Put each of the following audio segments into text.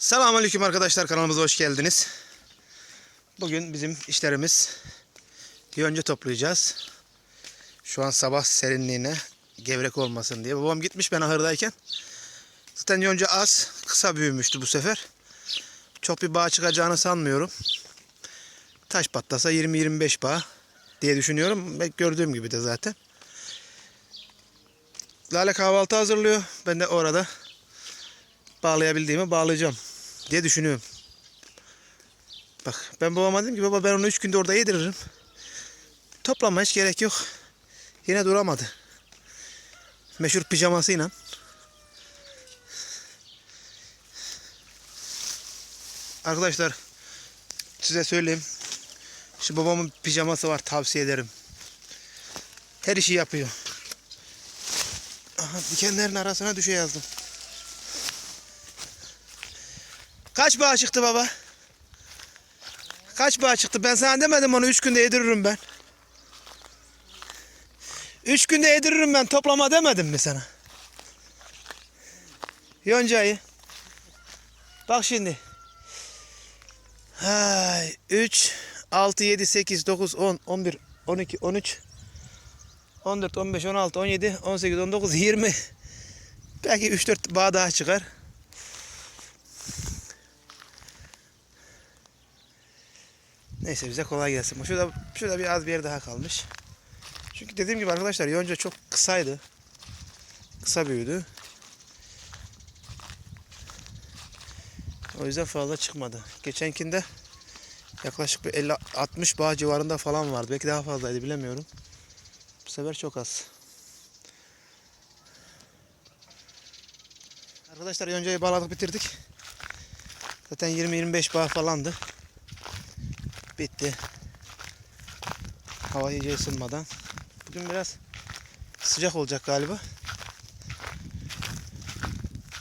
Selamünaleyküm arkadaşlar kanalımıza hoş geldiniz. Bugün bizim işlerimiz yonca toplayacağız. Şu an sabah serinliğine gevrek olmasın diye. Babam gitmiş ben ahırdayken. Zaten yonca az, kısa büyümüştü bu sefer. Çok bir bağ çıkacağını sanmıyorum. Taş patlasa 20-25 bağ diye düşünüyorum. Gördüğüm gibi de zaten. Lale kahvaltı hazırlıyor. Ben de orada bağlayabildiğimi bağlayacağım diye düşünüyorum. Bak ben babama dedim ki baba ben onu 3 günde orada yediririm. Toplama hiç gerek yok. Yine duramadı. Meşhur pijamasıyla. Arkadaşlar size söyleyeyim. Şu babamın pijaması var tavsiye ederim. Her işi yapıyor. Aha, dikenlerin arasına düşe yazdım. Kaç bağ çıktı baba? Kaç bağ çıktı? Ben sana demedim onu 3 günde yediririm ben. 3 günde yediririm ben toplama demedim mi sana? Yoncayı. Bak şimdi. Hay 3 6 7 8 9 10 11 12 13 14 15 16 17 18 19 20 belki 3 4 bağ daha çıkar. Neyse bize kolay gelsin. Şurada, şurada bir az bir yer daha kalmış. Çünkü dediğim gibi arkadaşlar yonca çok kısaydı. Kısa büyüdü. O yüzden fazla çıkmadı. Geçenkinde yaklaşık bir 50-60 bağ civarında falan vardı. Belki daha fazlaydı bilemiyorum. Bu sefer çok az. Arkadaşlar yoncayı bağladık bitirdik. Zaten 20-25 bağ falandı. Bitti. Hava iyice ısınmadan. Bugün biraz sıcak olacak galiba.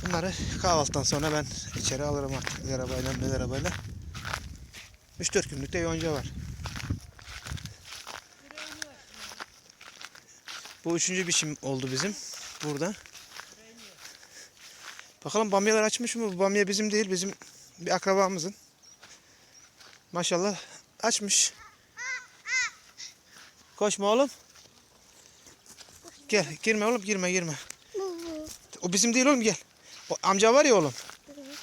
Bunları kahvaltıdan sonra ben içeri alırım artık. El arabayla, el arabayla. 3-4 günlük de yonca var. Bu üçüncü biçim oldu bizim. Burada. Bakalım bamyalar açmış mı? Bu bamya bizim değil. Bizim bir akrabamızın. Maşallah açmış. Koşma oğlum. Gel girme oğlum girme girme. O bizim değil oğlum gel. O amca var ya oğlum.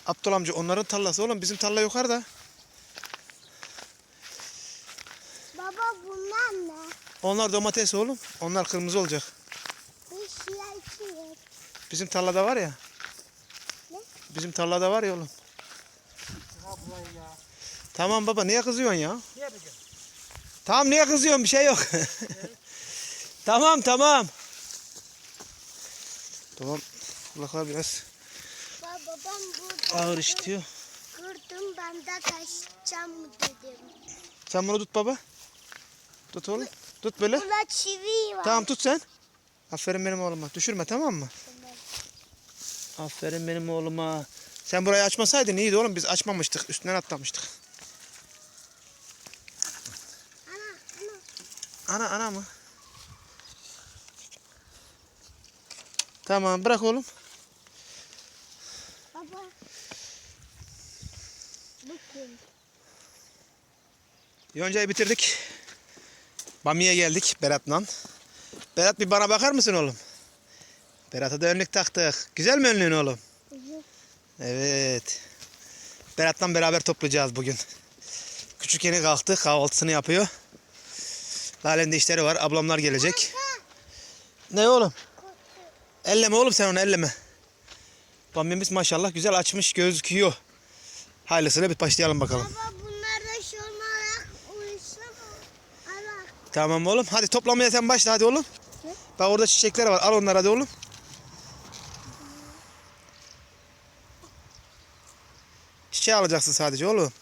Abdül amca onların tarlası oğlum bizim tarla yukarıda. Baba bunlar ne? Onlar domates oğlum. Onlar kırmızı olacak. Bizim tarlada var ya. Ne? Bizim tarlada var ya oğlum. Tamam baba niye kızıyorsun ya? Tamam niye kızıyorsun bir şey yok. tamam tamam. Tamam. Kulaklar biraz Baba ben burada ağır işitiyor. kırdım ben de kaçacağım mı dedim. Sen bunu tut baba. Tut oğlum. Tut böyle. Burada çivi var. Tamam tut sen. Aferin benim oğluma. Düşürme tamam mı? Aferin benim oğluma. Sen burayı açmasaydın iyiydi oğlum. Biz açmamıştık. Üstünden atlamıştık. Ana, ana. Mı? Tamam bırak oğlum. Baba. Bakın. Yoncayı bitirdik. Bamiye geldik Berat'la. Berat bir bana bakar mısın oğlum? Berat'a da önlük taktık. Güzel mi önlüğün oğlum? Evet. Berat'la beraber toplayacağız bugün. Küçük yeni kalktı. Kahvaltısını yapıyor. Lale'nin de işleri var. Ablamlar gelecek. Ne oğlum? Elleme oğlum sen onu elleme. Bamyamız maşallah güzel açmış gözüküyor. Hayırlısıyla bir başlayalım bakalım. Baba bunlar da şunlara uyuşsa mı? Ana. Tamam oğlum. Hadi toplamaya sen başla hadi oğlum. Ne? Bak orada çiçekler var. Al onları hadi oğlum. Çiçeği alacaksın sadece oğlum.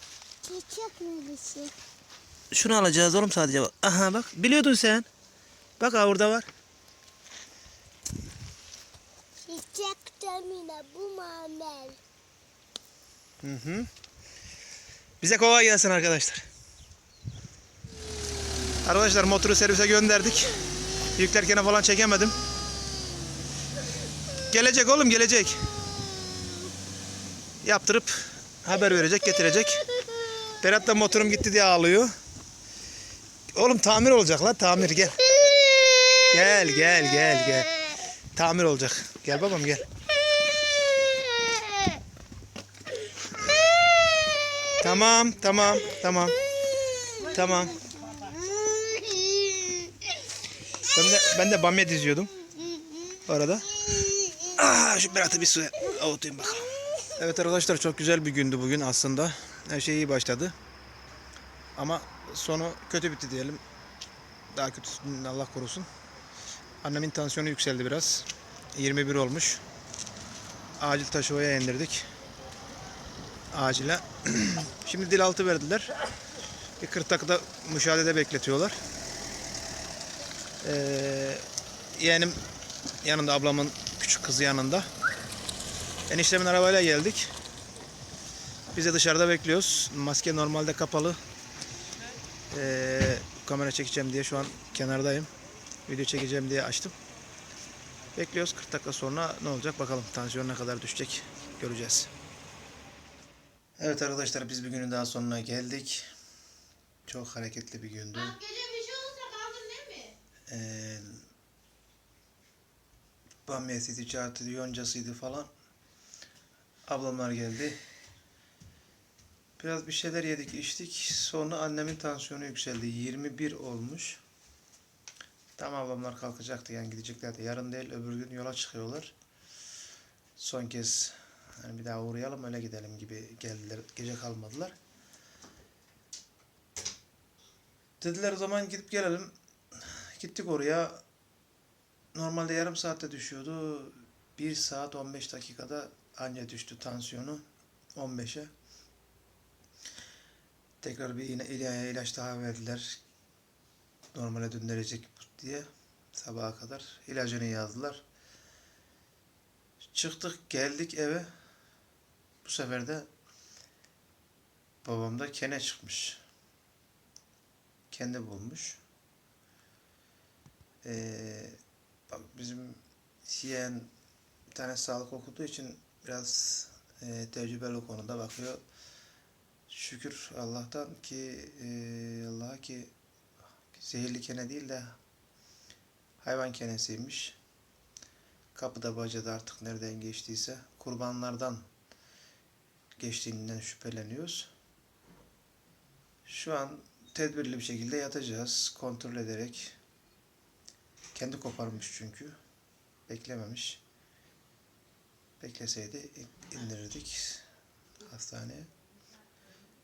Çiçek neresi? Şunu alacağız oğlum sadece. bak. Aha bak. Biliyordun sen. Bak ha orada var. Çiçek demine bu mamel. Hı hı. Bize kolay gelsin arkadaşlar. Arkadaşlar motoru servise gönderdik. Yüklerken falan çekemedim. Gelecek oğlum gelecek. Yaptırıp Haber verecek, getirecek. Berat da motorum gitti diye ağlıyor. Oğlum tamir olacak la tamir gel. Gel gel gel gel. Tamir olacak. Gel babam gel. Tamam tamam tamam. Tamam. Ben de ben de bamya diziyordum. Arada. Ah, şu Berat'ı bir suya avutayım bakalım. Evet arkadaşlar çok güzel bir gündü bugün aslında. Her şey iyi başladı. Ama sonu kötü bitti diyelim. Daha kötüsünden Allah korusun. Annemin tansiyonu yükseldi biraz. 21 olmuş. Acil taşımaya indirdik. Acile. Şimdi dil altı verdiler. Bir 40 dakikada müşahedede bekletiyorlar. Ee, yeğenim yanında ablamın küçük kızı yanında. Eniştemin arabayla geldik. Biz de dışarıda bekliyoruz. Maske normalde kapalı. Ee, kamera çekeceğim diye şu an kenardayım. Video çekeceğim diye açtım. Bekliyoruz 40 dakika sonra ne olacak bakalım. Tansiyon ne kadar düşecek göreceğiz. Evet arkadaşlar biz bir günün daha sonuna geldik. Çok hareketli bir gündü. Gece bir şey olursa kaldın değil mi? Ee, yoncasıydı falan. Ablamlar geldi. Biraz bir şeyler yedik, içtik. Sonra annemin tansiyonu yükseldi. 21 olmuş. Tam ablamlar kalkacaktı yani gideceklerdi. Yarın değil öbür gün yola çıkıyorlar. Son kez hani bir daha uğrayalım öyle gidelim gibi geldiler. Gece kalmadılar. Dediler o zaman gidip gelelim. Gittik oraya. Normalde yarım saatte düşüyordu. 1 saat 15 dakikada anca düştü tansiyonu. 15'e. Tekrar bir yine ilaç, ilaç daha verdiler. Normale döndürecek diye. Sabaha kadar. ilacını yazdılar. Çıktık geldik eve. Bu sefer de babamda kene çıkmış. Kendi bulmuş. Ee, bizim yeğen bir tane sağlık okuduğu için biraz e, tecrübeli konuda bakıyor. Şükür Allah'tan ki e, Allah'a ki zehirli kene değil de hayvan kenesiymiş. Kapıda bacada artık nereden geçtiyse kurbanlardan geçtiğinden şüpheleniyoruz. Şu an tedbirli bir şekilde yatacağız. Kontrol ederek. Kendi koparmış çünkü. Beklememiş. Bekleseydi indirirdik hastaneye.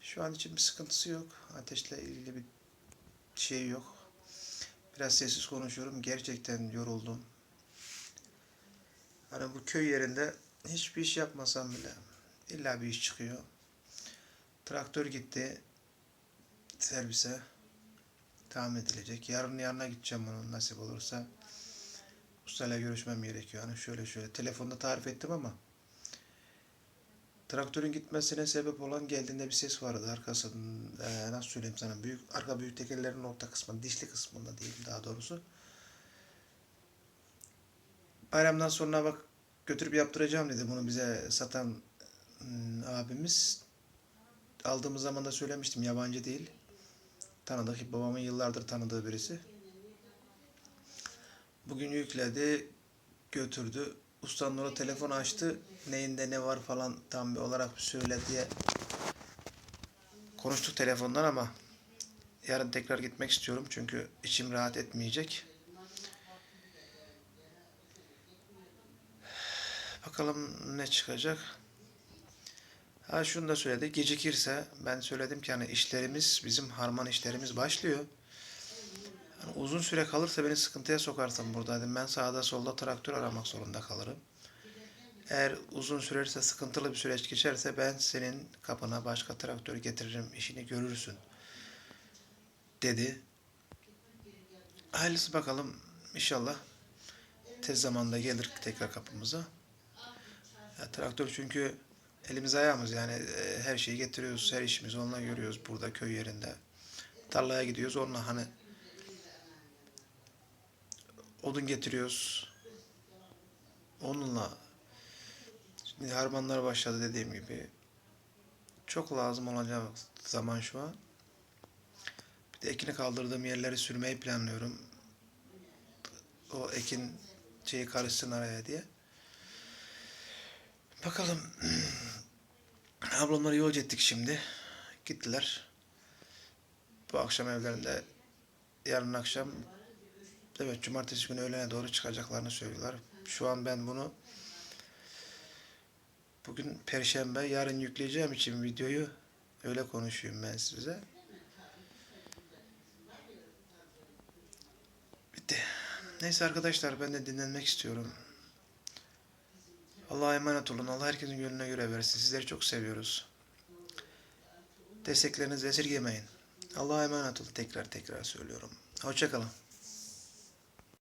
Şu an için bir sıkıntısı yok. Ateşle ilgili bir şey yok. Biraz sessiz konuşuyorum. Gerçekten yoruldum. Hani bu köy yerinde hiçbir iş yapmasam bile illa bir iş çıkıyor. Traktör gitti servise tamir edilecek. Yarın yarına gideceğim onun nasip olursa. Ustayla görüşmem gerekiyor. Hani şöyle şöyle telefonda tarif ettim ama traktörün gitmesine sebep olan geldiğinde bir ses vardı arkasında eee, nasıl söyleyeyim sana büyük arka büyük tekerlerin orta kısmı dişli kısmında diyeyim daha doğrusu. Bayramdan sonra bak götürüp yaptıracağım dedi bunu bize satan hmm, abimiz. Aldığımız zaman da söylemiştim yabancı değil. Tanıdık babamın yıllardır tanıdığı birisi. Bugün yükledi, götürdü. Ustanın orada telefon açtı. Neyinde ne var falan tam bir olarak söyle diye konuştuk telefondan ama yarın tekrar gitmek istiyorum çünkü içim rahat etmeyecek. Bakalım ne çıkacak. Ha şunu da söyledi. Gecikirse ben söyledim ki hani işlerimiz bizim harman işlerimiz başlıyor. Yani uzun süre kalırsa beni sıkıntıya sokarsın burada dedim. Ben sağda solda traktör aramak zorunda kalırım. Eğer uzun sürerse sıkıntılı bir süreç geçerse ben senin kapına başka traktör getiririm işini görürsün dedi. Hayırlısı bakalım inşallah tez zamanda gelir tekrar kapımıza. Ya, traktör çünkü elimiz ayağımız yani e, her şeyi getiriyoruz, her işimizi onunla görüyoruz burada köy yerinde. Tarlaya gidiyoruz onunla hani odun getiriyoruz. Onunla şimdi harmanlar başladı dediğim gibi. çok lazım olacak zaman şu an. Bir de ekini kaldırdığım yerleri sürmeyi planlıyorum. O ekin şeyi karışsın araya diye. Bakalım. Ablamları yolcu ettik şimdi. Gittiler. Bu akşam evlerinde yarın akşam evet cumartesi günü öğlene doğru çıkacaklarını söylüyorlar. Şu an ben bunu bugün perşembe yarın yükleyeceğim için videoyu öyle konuşayım ben size. Bitti. Neyse arkadaşlar ben de dinlenmek istiyorum. Allah'a emanet olun. Allah herkesin gönlüne göre versin. Sizleri çok seviyoruz. Desteklerinizi esirgemeyin. Allah'a emanet olun. Tekrar tekrar söylüyorum. Hoşçakalın.